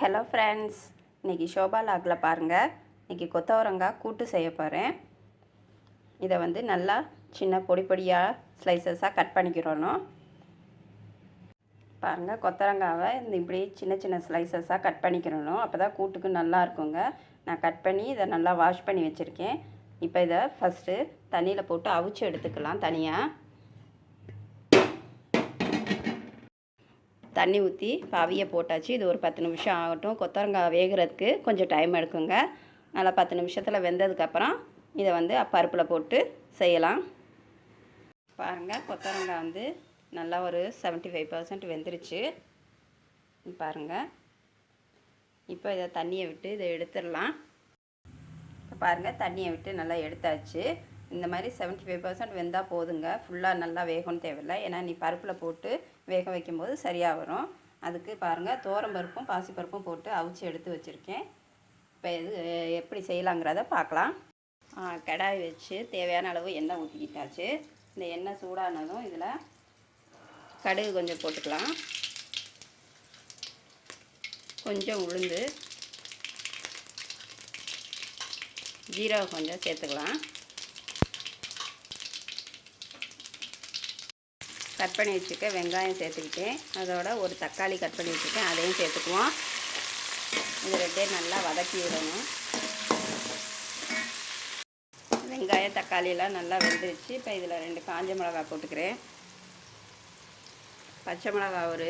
Hello friends இன்றைக்கி ஷோபா லாகில் பாருங்கள் இன்றைக்கி கொத்தவரங்காய் கூட்டு செய்ய போகிறேன் இதை வந்து நல்லா சின்ன பொடி பொடியாக ஸ்லைசஸாக கட் பண்ணிக்கிறணும். பாருங்கள் கொத்தவரங்காவை இந்த இப்படி சின்ன சின்ன ஸ்லைசஸாக கட் பண்ணிக்கிறணும். அப்போ தான் கூட்டுக்கு நல்லா இருக்குங்க. நான் கட் பண்ணி இதை நல்லா வாஷ் பண்ணி வச்சுருக்கேன். இப்போ இதை ஃபஸ்ட்டு தண்ணியில் போட்டு அவிச்சு எடுத்துக்கலாம் தனியாக தண்ணி ஊற்றி பாவியை போட்டாச்சு. இது ஒரு பத்து நிமிஷம் ஆகட்டும். கொத்தரங்காய் வேகிறதுக்கு கொஞ்சம் டைம் எடுக்குங்க. நல்லா பத்து நிமிஷத்தில் வெந்ததுக்கப்புறம் இதை வந்து பருப்பில் போட்டு செய்யலாம். பாருங்கள் கொத்தரங்காய் வந்து நல்லா ஒரு செவன்ட்டி ஃபைவ் பர்சன்ட் வெந்துருச்சு. பாருங்கள் இப்போ இதை தண்ணியை விட்டு இதை எடுத்துடலாம். இப்போ பாருங்கள் தண்ணியை விட்டு நல்லா எடுத்தாச்சு. இந்த மாதிரி செவன்ட்டி ஃபைவ் பர்சன்ட் வெந்தால் போதுங்க. ஃபுல்லாக நல்லா வேகணும் தேவையில்லை. ஏன்னா நீ பருப்பில் போட்டு வேக வைக்கும்போது சரியாக வரும். அதுக்கு பாருங்கள் தோரம் பருப்பும் பாசிப்பருப்பும் போட்டு அவிச்சு எடுத்து வச்சுருக்கேன். இப்போ இது எப்படி செய்யலாங்கிறத பார்க்கலாம். கடாய் வச்சு தேவையான அளவு எண்ணெய் ஊற்றிக்கிட்டாச்சு இந்த எண்ணெய் சூடானதும் இதில் கடுகு கொஞ்சம் போட்டுக்கலாம். கொஞ்சம் உளுந்து ஜீரகம் கொஞ்சம் சேர்த்துக்கலாம். கட் பண்ணி வச்சுருக்கேன் வெங்காயம் சேர்த்துக்கிட்டேன். அதோட ஒரு தக்காளி கட் பண்ணி வச்சுருக்கேன். அதையும் சேர்த்துக்குவோம். இது ரெண்டே நல்லா வதக்கி விடணும். வெங்காயம் தக்காளியெல்லாம் நல்லா வெந்துருச்சு. இப்போ இதில் ரெண்டு காஞ்ச மிளகா போட்டுக்கிறேன். பச்சை மிளகா ஒரு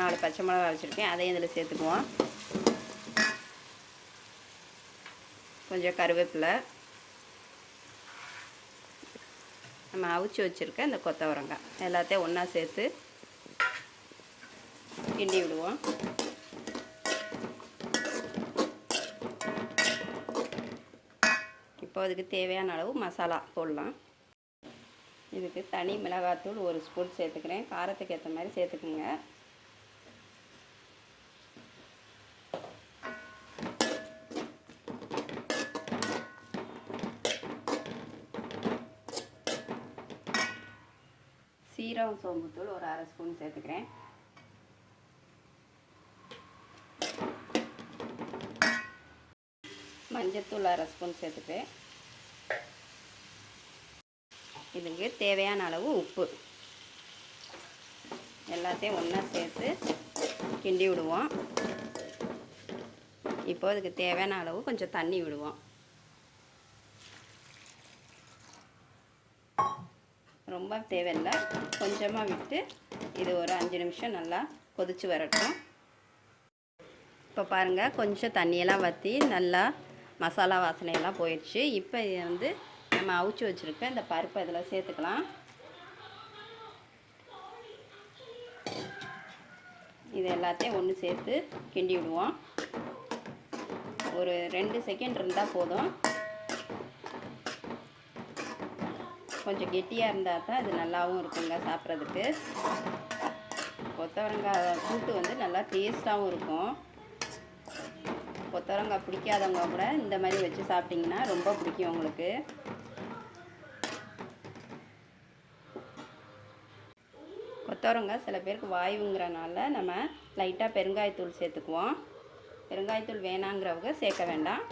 நாலு பச்சை மிளகா வச்சுருக்கேன். அதையும் இதில் சேர்த்துக்குவோம். கொஞ்சம் கருவேப்பிலை. நம்ம அவிச்சு வச்சுருக்க இந்த கொத்தவரங்காய். எல்லாத்தையும் ஒன்றா சேர்த்து கிண்டி விடுவோம். இப்போ அதுக்கு தேவையான அளவு மசாலா போடலாம். இதுக்கு தனி மிளகாத்தூள் ஒரு ஸ்பூன் சேர்த்துக்கிறேன். காரத்துக்கு ஏற்ற மாதிரி சேர்த்துக்குங்க. சீரகம் சோம்புத்தூள் ஒரு அரை ஸ்பூன் சேர்த்துக்கிறேன். மஞ்சத்தூள் அரை ஸ்பூன் சேர்த்துப்பேன் இதுக்கு தேவையான அளவு உப்பு. எல்லாத்தையும் ஒன்றா சேர்த்து கிண்டி விடுவோம். இப்போ அதுக்கு தேவையான அளவு கொஞ்சம் தண்ணி விடுவோம். ரொம்ப தேவையில்லை. கொஞ்சமாக விட்டு இது ஒரு அஞ்சு நிமிஷம் நல்லா கொதித்து வரட்டும். இப்போ பாருங்கள் கொஞ்சம் தண்ணியெல்லாம் வற்றி நல்லா மசாலா வாசனையெல்லாம் போயிடுச்சு. இப்போ இது வந்து நம்ம அவிச்சு வச்சுருக்க இந்த பருப்பை இதில் சேர்த்துக்கலாம். இது எல்லாத்தையும் ஒன்று சேர்த்து கிண்டி விடுவோம். ஒரு ரெண்டு செகண்ட் இருந்தால் போதும். கொஞ்சம் கெட்டியாக இருந்தால் தான் இது நல்லாவும் இருக்குங்க சாப்பிட்றதுக்கு. கொத்தவரங்காய் கூட்டு வந்து நல்லா டேஸ்ட்டாகவும் இருக்கும். கொத்தவரங்காய் பிடிக்காதவங்க கூட இந்த மாதிரி வச்சு சாப்பிட்டிங்கன்னா ரொம்ப பிடிக்கும் உங்களுக்கு. கொத்தவரங்காய் சில பேருக்கு வாயுங்கிறனால நம்ம லைட்டாக பெருங்காயத்தூள் சேர்த்துக்குவோம். பெருங்காயத்தூள் வேணாங்கிறவங்க சேர்க்க வேண்டாம்.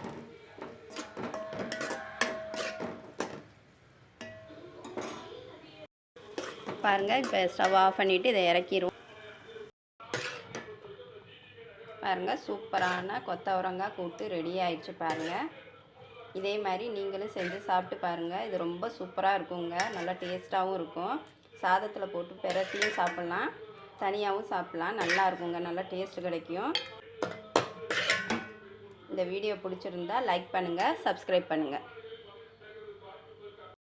பாருங்கள் இப்போ ஸ்டவ் ஆஃப் பண்ணிவிட்டு இதை இறக்கிடுவோம். பாருங்கள் சூப்பரான கொத்தவரங்காய் கூட்டு ரெடி ஆயிடுச்சு பாருங்கள் இதே மாதிரி நீங்களும் செஞ்சு சாப்பிட்டு பாருங்கள் இது ரொம்ப சூப்பராக இருக்குங்க. நல்லா டேஸ்ட்டாகவும் இருக்கும். சாதத்தில் போட்டு பெரட்டியும் சாப்பிட்லாம். தனியாகவும் சாப்பிட்லாம். நல்லா இருக்குங்க. நல்லா டேஸ்ட் கிடைக்கும். இந்த வீடியோ பிடிச்சிருந்தா லைக் பண்ணுங்கள் சப்ஸ்கிரைப் பண்ணுங்கள்